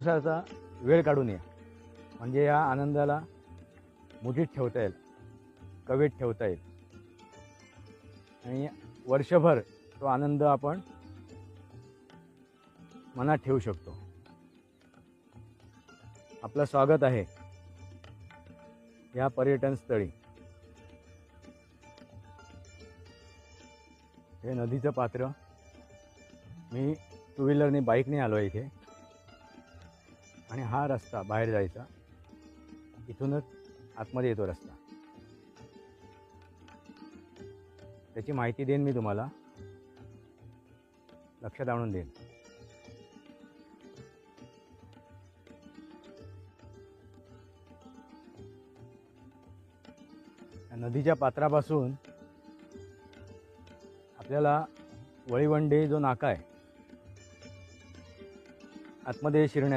दिवसाचा वेळ काढून या. म्हणजे या आनंदाला मुठीत ठेवता येईल कवेत ठेवता येईल. आणि वर्षभर तो आनंद आपण मनात ठेवू शकतो. आपलं स्वागत आहे या पर्यटन स्थळी. हे नदीचं पात्र. मी टू व्हीलरने बाईकने आलो आहे इथे. आणि हा रस्ता बाहेर जायचा इथूनच आतमध्ये येतो रस्ता. त्याची माहिती देईन मी तुम्हाला. लक्षात आणून देईन. नदीच्या पात्रापासून आपल्याला वळीवंडे जो नाका आहे आतमध्ये शिरण्यास